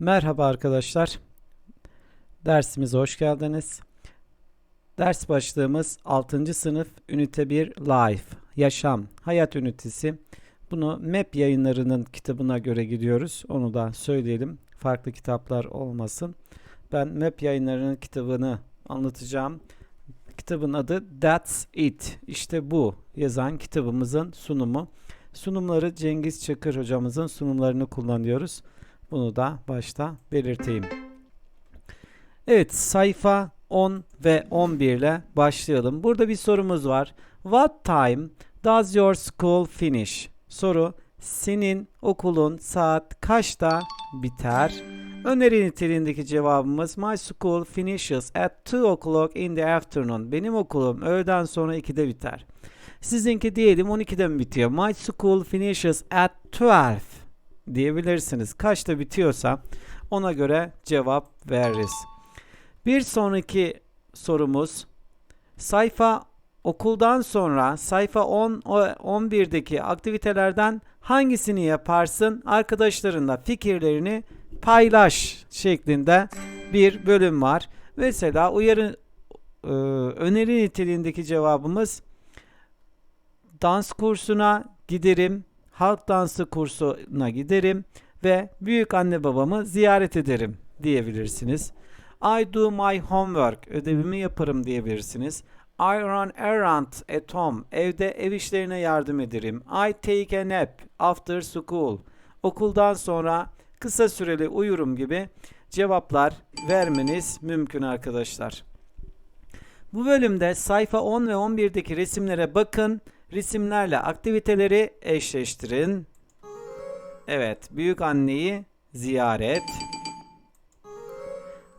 Merhaba arkadaşlar. Dersimize hoş geldiniz. Ders başlığımız 6. sınıf ünite 1 Life, yaşam, hayat ünitesi. Bunu MEP yayınlarının kitabına göre gidiyoruz. Onu da söyleyelim. Farklı kitaplar olmasın. Ben MEP yayınlarının kitabını anlatacağım. Kitabın adı That's It. İşte bu yazan kitabımızın sunumu. Sunumları Cengiz Çakır hocamızın sunumlarını kullanıyoruz. Bunu da başta belirteyim. Evet sayfa 10 ve 11 ile başlayalım. Burada bir sorumuz var. What time does your school finish? Soru senin okulun saat kaçta biter? Öneri niteliğindeki cevabımız My school finishes at 2 o'clock in the afternoon. Benim okulum öğleden sonra 2'de biter. Sizinki diyelim 12'de mi bitiyor? My school finishes at 12 diyebilirsiniz. Kaçta bitiyorsa ona göre cevap veririz. Bir sonraki sorumuz sayfa okuldan sonra sayfa 10 o 11'deki aktivitelerden hangisini yaparsın? Arkadaşlarınla fikirlerini paylaş şeklinde bir bölüm var. Mesela uyarı e, öneri niteliğindeki cevabımız dans kursuna giderim, halk dansı kursuna giderim ve büyük anne babamı ziyaret ederim diyebilirsiniz. I do my homework, ödevimi yaparım diyebilirsiniz. I run errand at home, evde ev işlerine yardım ederim. I take a nap after school, okuldan sonra kısa süreli uyurum gibi cevaplar vermeniz mümkün arkadaşlar. Bu bölümde sayfa 10 ve 11'deki resimlere bakın. Resimlerle aktiviteleri eşleştirin. Evet, büyük anneyi ziyaret.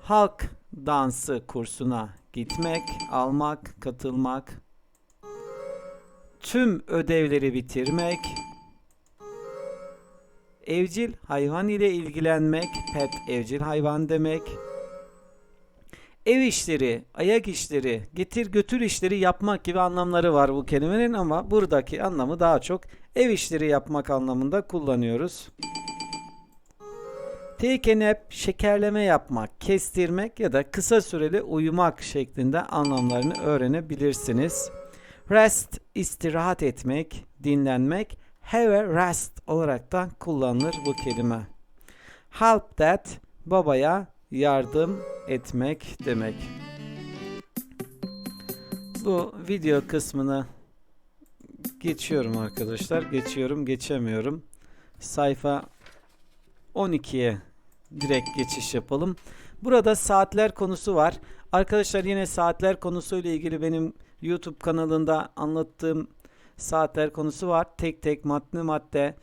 Halk dansı kursuna gitmek, almak, katılmak. Tüm ödevleri bitirmek. Evcil hayvan ile ilgilenmek, pet evcil hayvan demek. Ev işleri, ayak işleri, getir götür işleri yapmak gibi anlamları var bu kelimenin ama buradaki anlamı daha çok ev işleri yapmak anlamında kullanıyoruz. Nap, şekerleme yapmak, kestirmek ya da kısa süreli uyumak şeklinde anlamlarını öğrenebilirsiniz. Rest, istirahat etmek, dinlenmek. Have a rest olarak da kullanılır bu kelime. Help that, babaya yardım etmek demek. Bu video kısmını geçiyorum arkadaşlar. Geçiyorum, geçemiyorum. Sayfa 12'ye direkt geçiş yapalım. Burada saatler konusu var. Arkadaşlar yine saatler konusuyla ilgili benim YouTube kanalında anlattığım saatler konusu var. Tek tek madde madde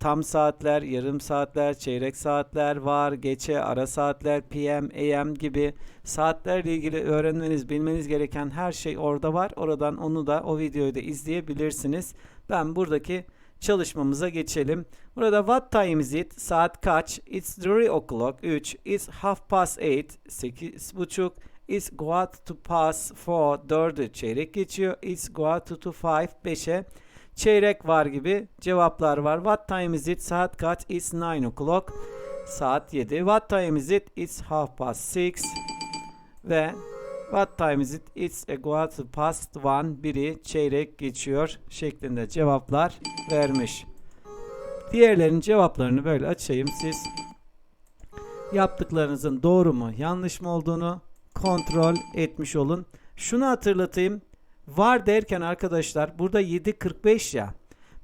tam saatler, yarım saatler, çeyrek saatler var, geçe, ara saatler, PM, AM gibi saatlerle ilgili öğrenmeniz, bilmeniz gereken her şey orada var. Oradan onu da o videoyu da izleyebilirsiniz. Ben buradaki çalışmamıza geçelim. Burada what time is it? Saat kaç? It's 3 o'clock. 3. It's half past 8. 8 buçuk. It's quarter to past 4. 4'ü çeyrek geçiyor. It's quarter to 5. 5'e çeyrek var gibi cevaplar var. What time is it? Saat kaç? It's 9 o'clock. Saat 7. What time is it? It's half past 6. Ve What time is it? It's a quarter past one. Biri çeyrek geçiyor şeklinde cevaplar vermiş. Diğerlerinin cevaplarını böyle açayım. Siz yaptıklarınızın doğru mu yanlış mı olduğunu kontrol etmiş olun. Şunu hatırlatayım. Var derken arkadaşlar burada 7.45 ya.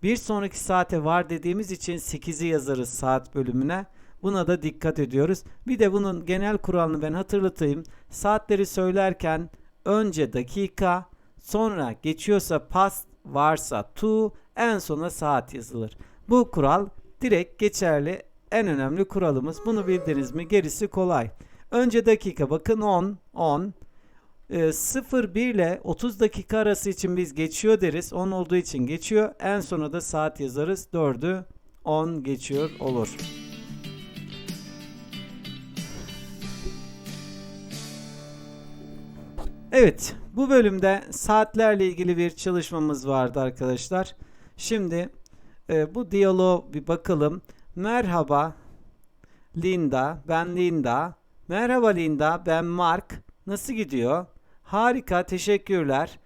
Bir sonraki saate var dediğimiz için 8'i yazarız saat bölümüne. Buna da dikkat ediyoruz. Bir de bunun genel kuralını ben hatırlatayım. Saatleri söylerken önce dakika, sonra geçiyorsa past, varsa to, en sona saat yazılır. Bu kural direkt geçerli en önemli kuralımız. Bunu bildiniz mi gerisi kolay. Önce dakika bakın 10, 10. E, 0 1 ile 30 dakika arası için biz geçiyor deriz. 10 olduğu için geçiyor. En sona da saat yazarız. 4'ü 10 geçiyor olur. Evet, bu bölümde saatlerle ilgili bir çalışmamız vardı arkadaşlar. Şimdi e, bu diyaloğa bir bakalım. Merhaba, Linda. Ben Linda. Merhaba Linda. Ben Mark. Nasıl gidiyor? Harika. Teşekkürler.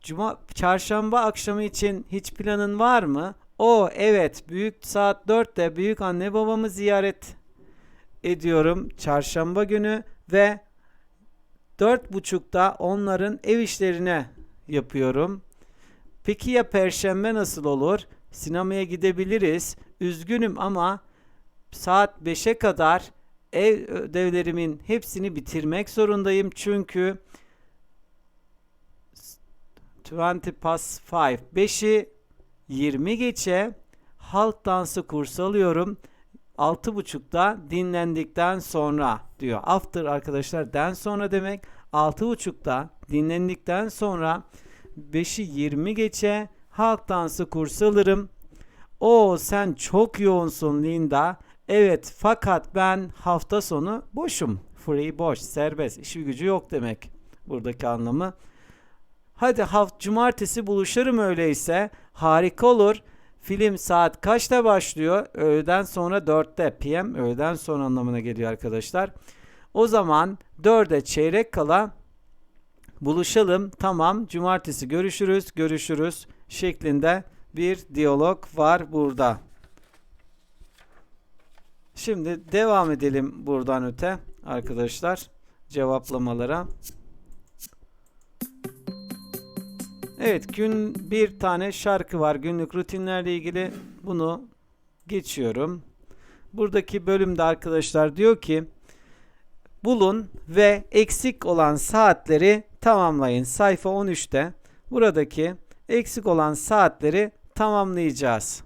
Cuma, çarşamba akşamı için hiç planın var mı? O evet. Büyük saat 4'te büyük anne babamı ziyaret ediyorum çarşamba günü ve dört buçukta onların ev işlerine yapıyorum. Peki ya perşembe nasıl olur? Sinemaya gidebiliriz. Üzgünüm ama saat 5'e kadar ev ödevlerimin hepsini bitirmek zorundayım. Çünkü 20 past 5 5'i 20 geçe halk dansı kursu alıyorum. 6.30'da dinlendikten sonra diyor. After arkadaşlar den sonra demek 6.30'da dinlendikten sonra 5'i 20 geçe halk dansı kursu alırım. O sen çok yoğunsun Linda. Evet fakat ben hafta sonu boşum. Free boş, serbest, işi gücü yok demek buradaki anlamı. Hadi haft cumartesi buluşalım öyleyse. Harika olur. Film saat kaçta başlıyor? Öğleden sonra 4'te. PM öğleden sonra anlamına geliyor arkadaşlar. O zaman 4'e çeyrek kala buluşalım. Tamam cumartesi görüşürüz görüşürüz şeklinde bir diyalog var burada. Şimdi devam edelim buradan öte arkadaşlar cevaplamalara. Evet gün bir tane şarkı var günlük rutinlerle ilgili bunu geçiyorum. Buradaki bölümde arkadaşlar diyor ki bulun ve eksik olan saatleri tamamlayın. Sayfa 13'te buradaki eksik olan saatleri tamamlayacağız.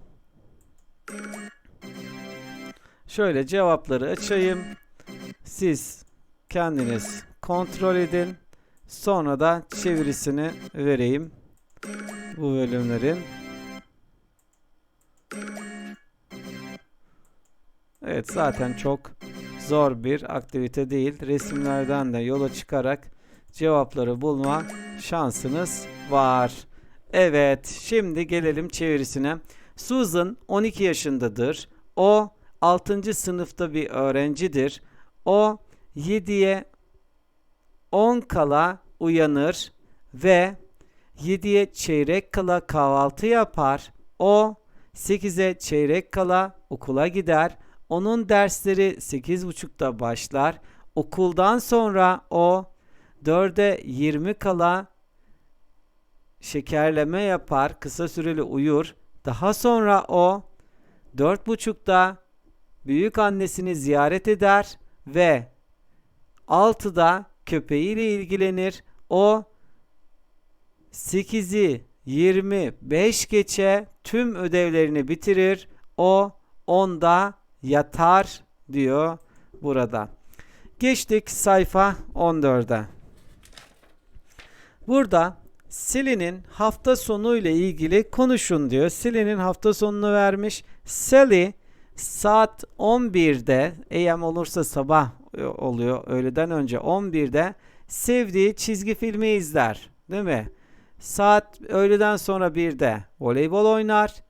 Şöyle cevapları açayım. Siz kendiniz kontrol edin. Sonra da çevirisini vereyim bu bölümlerin. Evet zaten çok zor bir aktivite değil. Resimlerden de yola çıkarak cevapları bulma şansınız var. Evet şimdi gelelim çevirisine. Susan 12 yaşındadır. O 6. sınıfta bir öğrencidir. O 7'ye 10 kala uyanır ve 7'ye çeyrek kala kahvaltı yapar. O 8'e çeyrek kala okula gider. Onun dersleri 8.30'da başlar. Okuldan sonra o 4'e 20 kala şekerleme yapar. Kısa süreli uyur. Daha sonra o 4.30'da büyük annesini ziyaret eder ve 6'da köpeğiyle ilgilenir. O 8'i 25 geçe tüm ödevlerini bitirir. O 10'da yatar diyor burada. Geçtik sayfa 14'e. Burada Sally'nin hafta sonu ile ilgili konuşun diyor. Sally'nin hafta sonunu vermiş. Sally saat 11'de AM olursa sabah oluyor öğleden önce 11'de sevdiği çizgi filmi izler. Değil mi? Saat öğleden sonra 1'de voleybol oynar.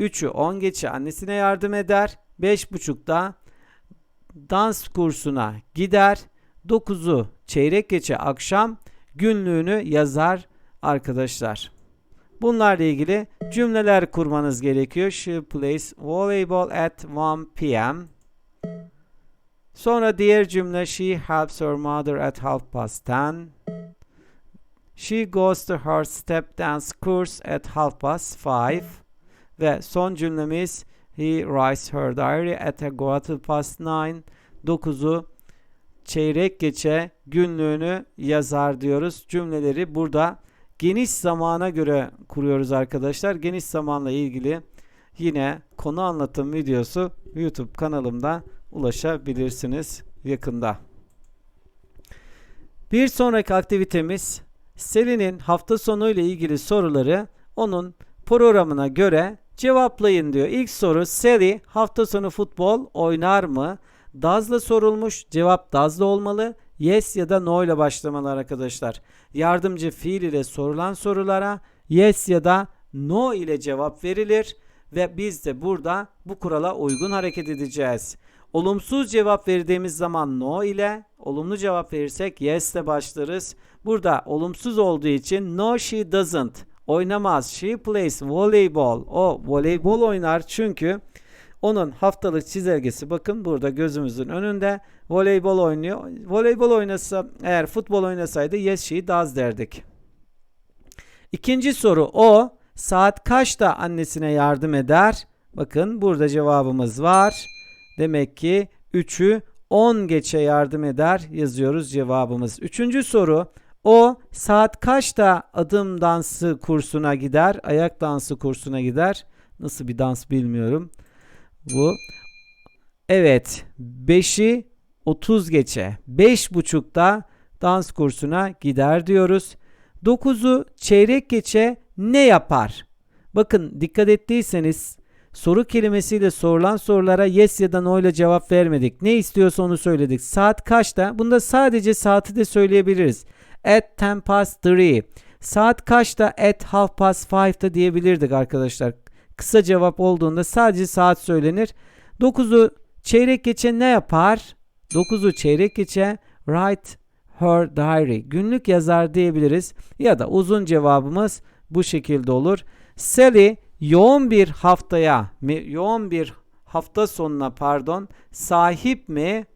3'ü 10 geçe annesine yardım eder. 5.30'da dans kursuna gider. 9'u çeyrek geçe akşam günlüğünü yazar arkadaşlar. Bunlarla ilgili cümleler kurmanız gerekiyor. She plays volleyball at 1 p.m. Sonra diğer cümle she helps her mother at half past 10. She goes to her step dance course at half past 5. Ve son cümlemiz he writes her diary at a quarter past 9. 9'u çeyrek geçe günlüğünü yazar diyoruz. Cümleleri burada geniş zamana göre kuruyoruz arkadaşlar. Geniş zamanla ilgili yine konu anlatım videosu YouTube kanalımda ulaşabilirsiniz yakında. Bir sonraki aktivitemiz Selin'in hafta sonu ile ilgili soruları onun programına göre cevaplayın diyor. İlk soru Sally hafta sonu futbol oynar mı? Does'la sorulmuş. Cevap does'la olmalı. Yes ya da no ile başlamalı arkadaşlar. Yardımcı fiil ile sorulan sorulara yes ya da no ile cevap verilir ve biz de burada bu kurala uygun hareket edeceğiz. Olumsuz cevap verdiğimiz zaman no ile, olumlu cevap verirsek yes ile başlarız. Burada olumsuz olduğu için no she doesn't. Oynamaz. She plays volleyball. O voleybol oynar çünkü onun haftalık çizelgesi bakın burada gözümüzün önünde voleybol oynuyor. Voleybol oynasa eğer futbol oynasaydı yes she does derdik. İkinci soru o saat kaçta annesine yardım eder? Bakın burada cevabımız var. Demek ki 3'ü 10 geçe yardım eder yazıyoruz cevabımız. Üçüncü soru o saat kaçta adım dansı kursuna gider? Ayak dansı kursuna gider. Nasıl bir dans bilmiyorum. Bu. Evet 5'i 30 geçe 5.30'da dans kursuna gider diyoruz. 9'u çeyrek geçe ne yapar? Bakın dikkat ettiyseniz soru kelimesiyle sorulan sorulara yes ya da no ile cevap vermedik. Ne istiyorsa onu söyledik. Saat kaçta? Bunda sadece saati de söyleyebiliriz. At 10 past 3. Saat kaçta? At half past 5'da diyebilirdik arkadaşlar. Kısa cevap olduğunda sadece saat söylenir. 9'u çeyrek geçe ne yapar? 9'u çeyrek geçe write her diary. Günlük yazar diyebiliriz. Ya da uzun cevabımız bu şekilde olur. Sally yoğun bir haftaya, yoğun bir hafta sonuna pardon, sahip mi?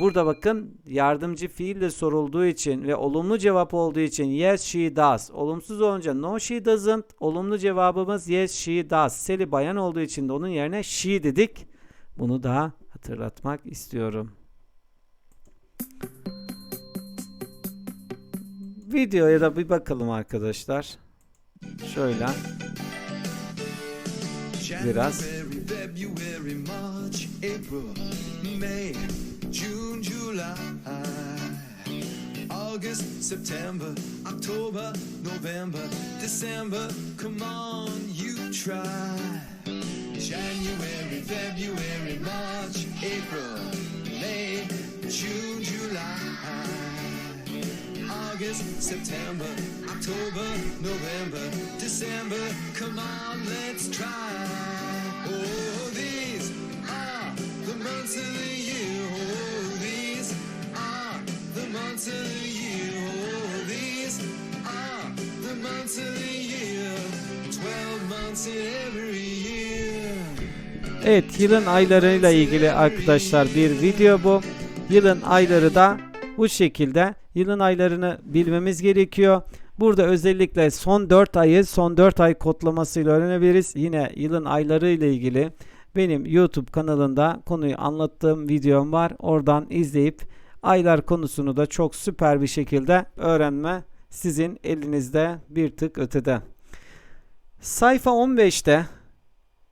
Burada bakın yardımcı fiille sorulduğu için ve olumlu cevap olduğu için yes she does. Olumsuz olunca no she doesn't. Olumlu cevabımız yes she does. Sally bayan olduğu için de onun yerine she dedik. Bunu da hatırlatmak istiyorum. Videoya da bir bakalım arkadaşlar. Şöyle. Biraz. January, February, March, April, May, June, July, August, September, October, November, December. Come on, you try. January, February, March, April, May, June, July. August, September, October, November, December. Come on, let's try. Evet yılın aylarıyla ilgili arkadaşlar bir video bu. Yılın ayları da bu şekilde. Yılın aylarını bilmemiz gerekiyor. Burada özellikle son 4 ayı son 4 ay kodlamasıyla öğrenebiliriz. Yine yılın ayları ile ilgili benim YouTube kanalında konuyu anlattığım videom var. Oradan izleyip aylar konusunu da çok süper bir şekilde öğrenme sizin elinizde bir tık ötede. Sayfa 15'te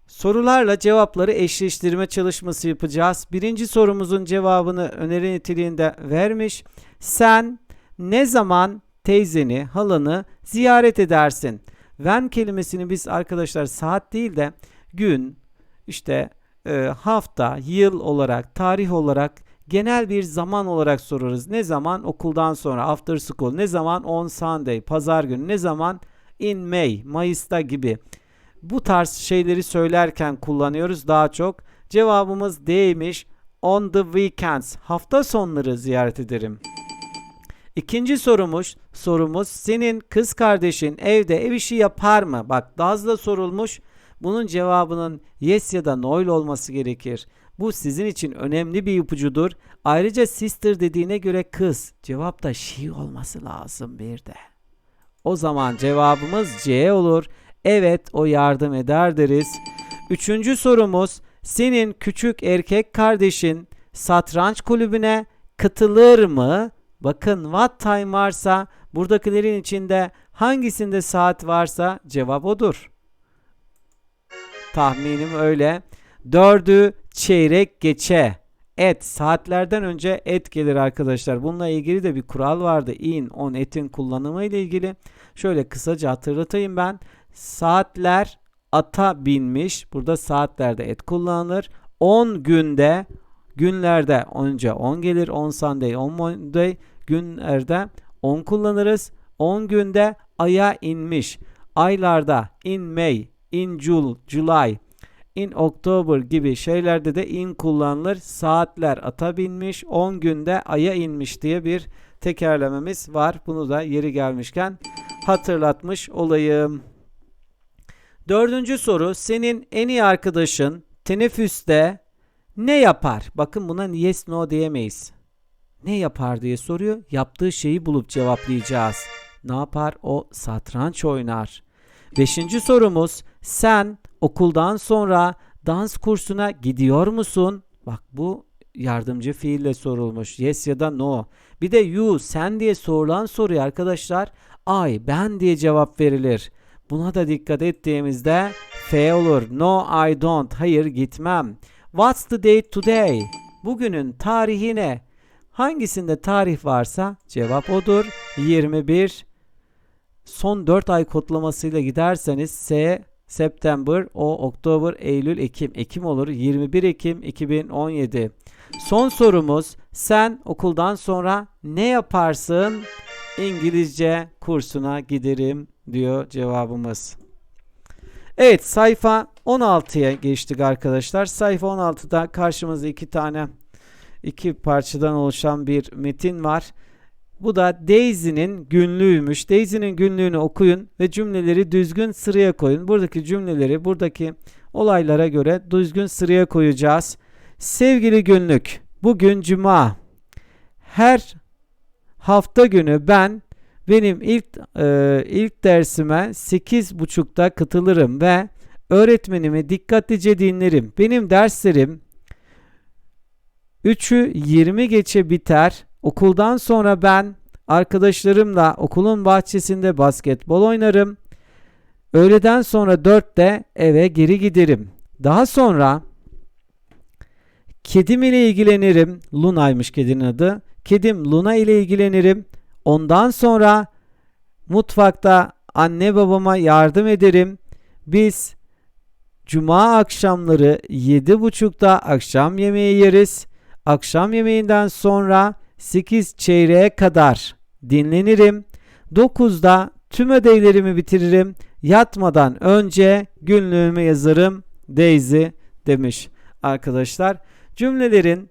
Sorularla cevapları eşleştirme çalışması yapacağız. Birinci sorumuzun cevabını öneri niteliğinde vermiş. Sen ne zaman teyzeni, halanı ziyaret edersin? When kelimesini biz arkadaşlar saat değil de gün, işte e, hafta, yıl olarak, tarih olarak genel bir zaman olarak sorarız. Ne zaman? Okuldan sonra, after school. Ne zaman? On Sunday, pazar günü. Ne zaman? In May, Mayıs'ta gibi bu tarz şeyleri söylerken kullanıyoruz daha çok. Cevabımız D'ymiş. On the weekends. Hafta sonları ziyaret ederim. İkinci sorumuz, sorumuz senin kız kardeşin evde ev işi yapar mı? Bak Daz'la sorulmuş. Bunun cevabının yes ya da no olması gerekir. Bu sizin için önemli bir ipucudur. Ayrıca sister dediğine göre kız. Cevap da she olması lazım bir de. O zaman cevabımız C olur. Evet o yardım eder deriz. Üçüncü sorumuz senin küçük erkek kardeşin satranç kulübüne katılır mı? Bakın what time varsa buradakilerin içinde hangisinde saat varsa cevap odur. Tahminim öyle. Dördü çeyrek geçe. Et saatlerden önce et gelir arkadaşlar. Bununla ilgili de bir kural vardı. In, on, etin kullanımı ile ilgili. Şöyle kısaca hatırlatayım ben. Saatler ata binmiş. Burada saatlerde et kullanılır. 10 günde günlerde önce 10 gelir. 10 Sunday, 10 Monday günlerde 10 kullanırız. 10 günde aya inmiş. Aylarda in May, in June, July, in October gibi şeylerde de in kullanılır. Saatler ata binmiş, 10 günde aya inmiş diye bir tekerlememiz var. Bunu da yeri gelmişken hatırlatmış olayım. Dördüncü soru. Senin en iyi arkadaşın teneffüste ne yapar? Bakın buna yes no diyemeyiz. Ne yapar diye soruyor. Yaptığı şeyi bulup cevaplayacağız. Ne yapar? O satranç oynar. Beşinci sorumuz. Sen okuldan sonra dans kursuna gidiyor musun? Bak bu yardımcı fiille sorulmuş. Yes ya da no. Bir de you, sen diye sorulan soruya arkadaşlar I, ben diye cevap verilir. Buna da dikkat ettiğimizde F olur. No, I don't. Hayır, gitmem. What's the date today? Bugünün tarihi ne? Hangisinde tarih varsa cevap odur. 21. Son 4 ay kodlamasıyla giderseniz S September, O Oktober, Eylül, Ekim. Ekim olur. 21 Ekim 2017. Son sorumuz sen okuldan sonra ne yaparsın? İngilizce kursuna giderim diyor cevabımız. Evet sayfa 16'ya geçtik arkadaşlar. Sayfa 16'da karşımızda iki tane iki parçadan oluşan bir metin var. Bu da Daisy'nin günlüğüymüş. Daisy'nin günlüğünü okuyun ve cümleleri düzgün sıraya koyun. Buradaki cümleleri buradaki olaylara göre düzgün sıraya koyacağız. Sevgili günlük, bugün cuma. Her hafta günü ben benim ilk e, ilk dersime 8.30'da katılırım ve öğretmenimi dikkatlice dinlerim. Benim derslerim 3'ü 20 geçe biter. Okuldan sonra ben arkadaşlarımla okulun bahçesinde basketbol oynarım. Öğleden sonra 4'te eve geri giderim. Daha sonra kedim ile ilgilenirim. Luna'ymış kedinin adı. Kedim Luna ile ilgilenirim. Ondan sonra mutfakta anne babama yardım ederim. Biz cuma akşamları 7.30'da akşam yemeği yeriz. Akşam yemeğinden sonra 8 çeyreğe kadar dinlenirim. 9'da tüm ödevlerimi bitiririm. Yatmadan önce günlüğümü yazarım. Daisy demiş arkadaşlar. Cümlelerin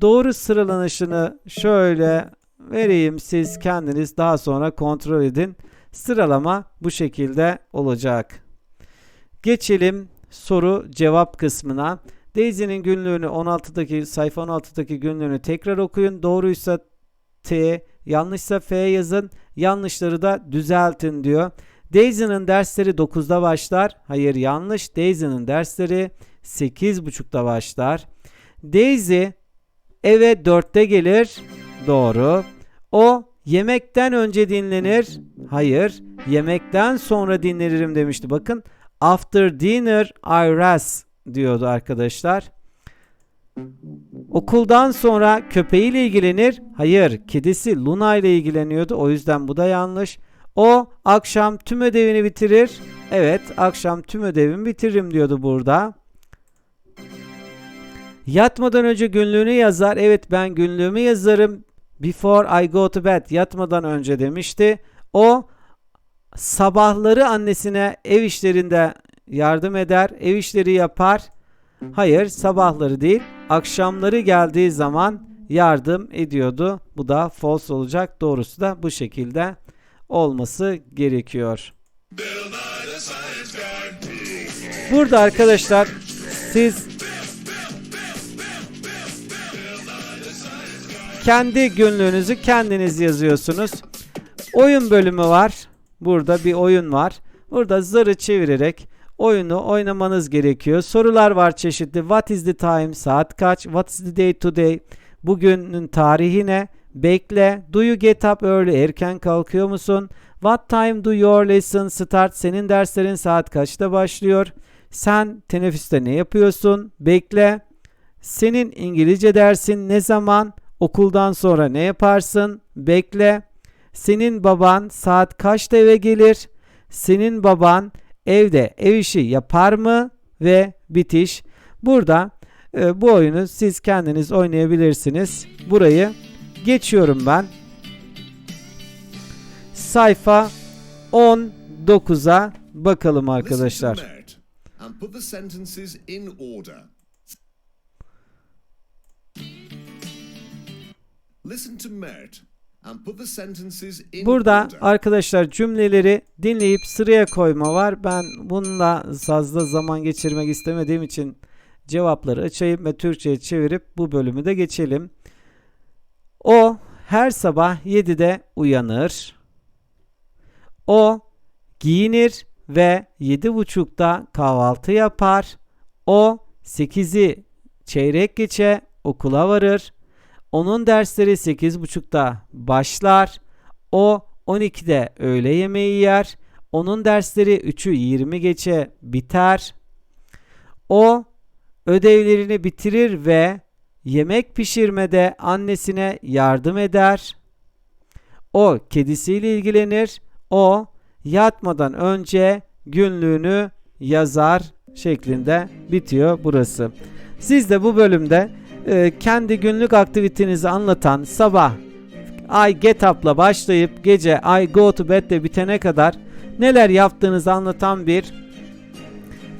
doğru sıralanışını şöyle vereyim. Siz kendiniz daha sonra kontrol edin. Sıralama bu şekilde olacak. Geçelim soru cevap kısmına. Daisy'nin günlüğünü 16'daki sayfa 16'daki günlüğünü tekrar okuyun. Doğruysa T, yanlışsa F yazın. Yanlışları da düzeltin diyor. Daisy'nin dersleri 9'da başlar. Hayır yanlış. Daisy'nin dersleri 8.30'da başlar. Daisy eve 4'te gelir. Doğru. O yemekten önce dinlenir. Hayır. Yemekten sonra dinlenirim demişti. Bakın after dinner I rest diyordu arkadaşlar. Okuldan sonra köpeğiyle ilgilenir. Hayır, kedisi Luna ile ilgileniyordu. O yüzden bu da yanlış. O akşam tüm ödevini bitirir. Evet, akşam tüm ödevimi bitiririm diyordu burada. Yatmadan önce günlüğünü yazar. Evet, ben günlüğümü yazarım. Before I go to bed. Yatmadan önce demişti. O sabahları annesine ev işlerinde yardım eder, ev işleri yapar. Hayır, sabahları değil, akşamları geldiği zaman yardım ediyordu. Bu da false olacak. Doğrusu da bu şekilde olması gerekiyor. Burada arkadaşlar siz kendi günlüğünüzü kendiniz yazıyorsunuz. Oyun bölümü var. Burada bir oyun var. Burada zarı çevirerek oyunu oynamanız gerekiyor. Sorular var çeşitli. What is the time? Saat kaç? What is the day today? Bugünün tarihi ne? Bekle. Do you get up early? Erken kalkıyor musun? What time do your lesson start? Senin derslerin saat kaçta başlıyor? Sen teneffüste ne yapıyorsun? Bekle. Senin İngilizce dersin ne zaman? Okuldan sonra ne yaparsın? Bekle. Senin baban saat kaçta eve gelir? Senin baban evde ev işi yapar mı? Ve bitiş. Burada e, bu oyunu siz kendiniz oynayabilirsiniz. Burayı geçiyorum ben. Sayfa 19'a bakalım arkadaşlar. Listen to Mert. Burada arkadaşlar cümleleri dinleyip sıraya koyma var. Ben bununla fazla zaman geçirmek istemediğim için cevapları açayım ve Türkçe'ye çevirip bu bölümü de geçelim. O her sabah 7'de uyanır. O giyinir ve 7.30'da kahvaltı yapar. O 8'i çeyrek geçe okula varır. Onun dersleri 8.30'da başlar. O 12'de öğle yemeği yer. Onun dersleri 3'ü 20 geçe biter. O ödevlerini bitirir ve yemek pişirmede annesine yardım eder. O kedisiyle ilgilenir. O yatmadan önce günlüğünü yazar şeklinde bitiyor burası. Siz de bu bölümde e, kendi günlük aktivitenizi anlatan sabah I get up'la başlayıp gece I go to bed'le bitene kadar neler yaptığınızı anlatan bir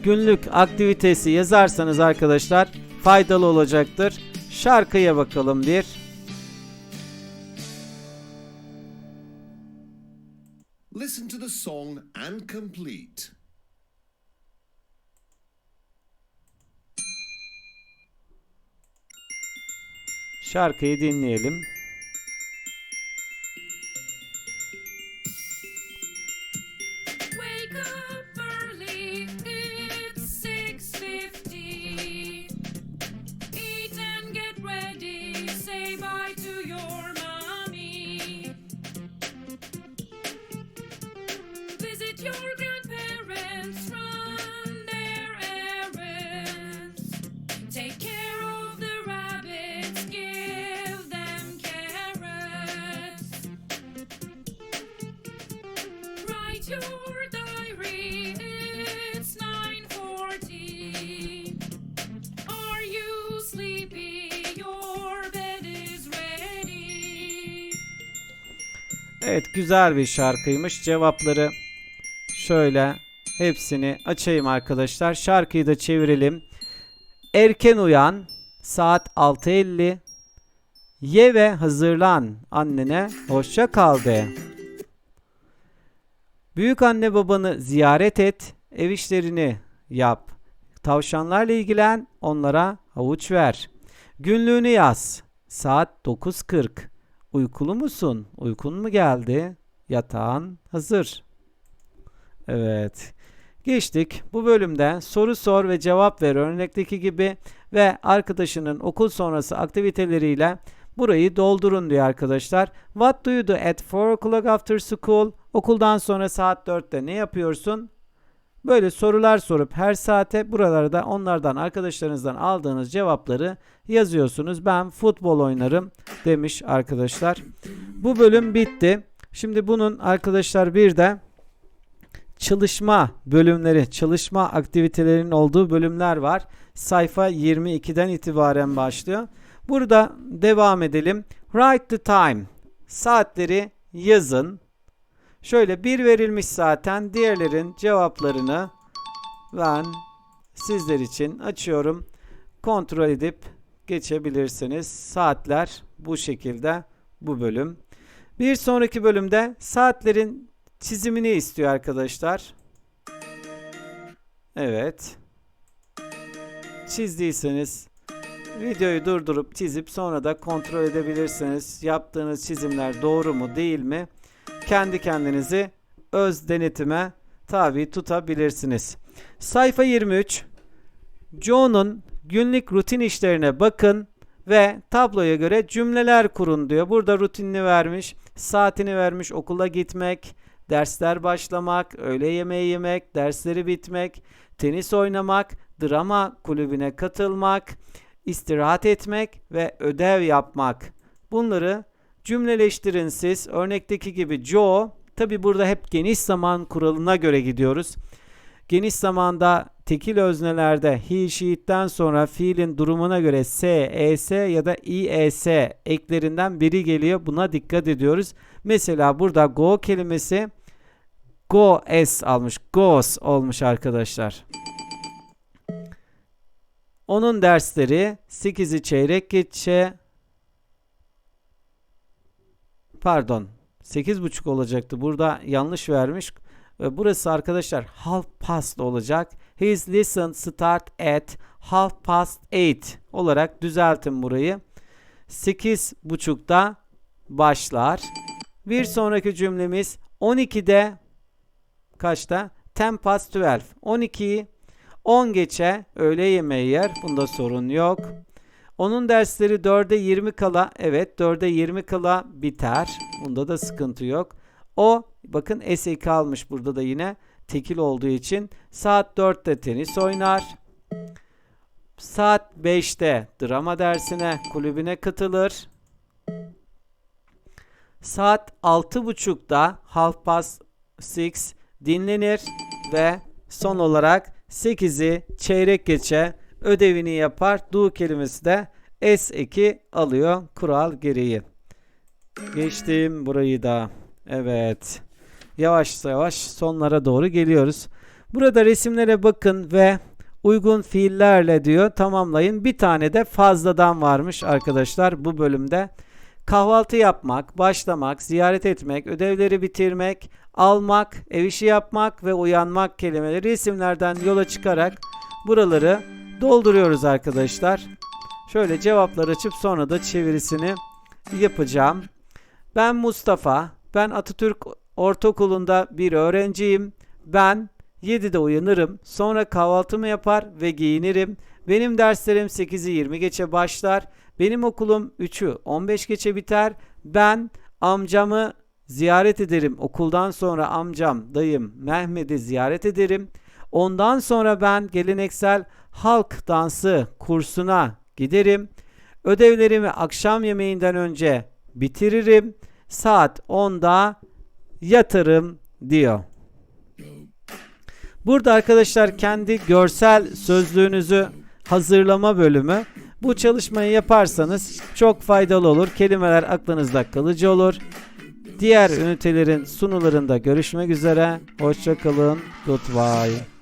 günlük aktivitesi yazarsanız arkadaşlar faydalı olacaktır. Şarkıya bakalım bir. Listen to the song and complete. Şarkıyı dinleyelim. Evet güzel bir şarkıymış. Cevapları şöyle hepsini açayım arkadaşlar. Şarkıyı da çevirelim. Erken uyan saat 6.50 Ye ve hazırlan annene hoşça kal de. Büyük anne babanı ziyaret et, ev işlerini yap. Tavşanlarla ilgilen, onlara havuç ver. Günlüğünü yaz. Saat 9.40. Uykulu musun? Uykun mu geldi? Yatağın hazır. Evet. Geçtik. Bu bölümde soru sor ve cevap ver örnekteki gibi ve arkadaşının okul sonrası aktiviteleriyle burayı doldurun diyor arkadaşlar. What do you do at 4 o'clock after school? Okuldan sonra saat 4'te ne yapıyorsun? Böyle sorular sorup her saate buralarda onlardan arkadaşlarınızdan aldığınız cevapları yazıyorsunuz. Ben futbol oynarım demiş arkadaşlar. Bu bölüm bitti. Şimdi bunun arkadaşlar bir de çalışma bölümleri, çalışma aktivitelerinin olduğu bölümler var. Sayfa 22'den itibaren başlıyor. Burada devam edelim. Write the time. Saatleri yazın. Şöyle bir verilmiş zaten. Diğerlerin cevaplarını ben sizler için açıyorum. Kontrol edip geçebilirsiniz. Saatler bu şekilde bu bölüm. Bir sonraki bölümde saatlerin çizimini istiyor arkadaşlar. Evet. Çizdiyseniz videoyu durdurup çizip sonra da kontrol edebilirsiniz. Yaptığınız çizimler doğru mu değil mi? Kendi kendinizi öz denetime tabi tutabilirsiniz. Sayfa 23. Joe'nun günlük rutin işlerine bakın ve tabloya göre cümleler kurun diyor. Burada rutinini vermiş, saatini vermiş, okula gitmek, dersler başlamak, öğle yemeği yemek, dersleri bitmek, tenis oynamak, drama kulübüne katılmak, istirahat etmek ve ödev yapmak. Bunları cümleleştirin siz. Örnekteki gibi Joe, tabi burada hep geniş zaman kuralına göre gidiyoruz. Geniş zamanda tekil öznelerde he, she'den sonra fiilin durumuna göre s, es ya da ies eklerinden biri geliyor. Buna dikkat ediyoruz. Mesela burada go kelimesi go s almış. Goes olmuş arkadaşlar. Onun dersleri 8'i çeyrek geçe pardon 8.30 olacaktı. Burada yanlış vermiş. Ve Burası arkadaşlar half past olacak. His lesson start at half past eight olarak düzeltin burayı. 8.30'da başlar. Bir sonraki cümlemiz 12'de kaçta? 10 past 12. 12'yi 10 geçe öğle yemeği yer. Bunda sorun yok. Onun dersleri 4'e 20 kala evet 4'e 20 kala biter. Bunda da sıkıntı yok. O bakın S2 almış burada da yine tekil olduğu için saat 4'te tenis oynar. Saat 5'te drama dersine kulübüne katılır. Saat 6.30'da half past 6 dinlenir ve son olarak 8'i çeyrek geçe ödevini yapar. Do kelimesi de S2 alıyor kural gereği. Geçtim burayı da. Evet. Yavaş yavaş sonlara doğru geliyoruz. Burada resimlere bakın ve uygun fiillerle diyor tamamlayın. Bir tane de fazladan varmış arkadaşlar bu bölümde. Kahvaltı yapmak, başlamak, ziyaret etmek, ödevleri bitirmek, almak, ev işi yapmak ve uyanmak kelimeleri isimlerden yola çıkarak buraları dolduruyoruz arkadaşlar. Şöyle cevaplar açıp sonra da çevirisini yapacağım. Ben Mustafa. Ben Atatürk Ortaokulu'nda bir öğrenciyim. Ben 7'de uyanırım. Sonra kahvaltımı yapar ve giyinirim. Benim derslerim 8'i 20 geçe başlar. Benim okulum 3'ü 15 geçe biter. Ben amcamı ziyaret ederim. Okuldan sonra amcam, dayım Mehmet'i ziyaret ederim. Ondan sonra ben geleneksel halk dansı kursuna giderim. Ödevlerimi akşam yemeğinden önce bitiririm. Saat 10'da yatarım diyor. Burada arkadaşlar kendi görsel sözlüğünüzü hazırlama bölümü. Bu çalışmayı yaparsanız çok faydalı olur. Kelimeler aklınızda kalıcı olur. Diğer ünitelerin sunularında görüşmek üzere. Hoşçakalın. Goodbye.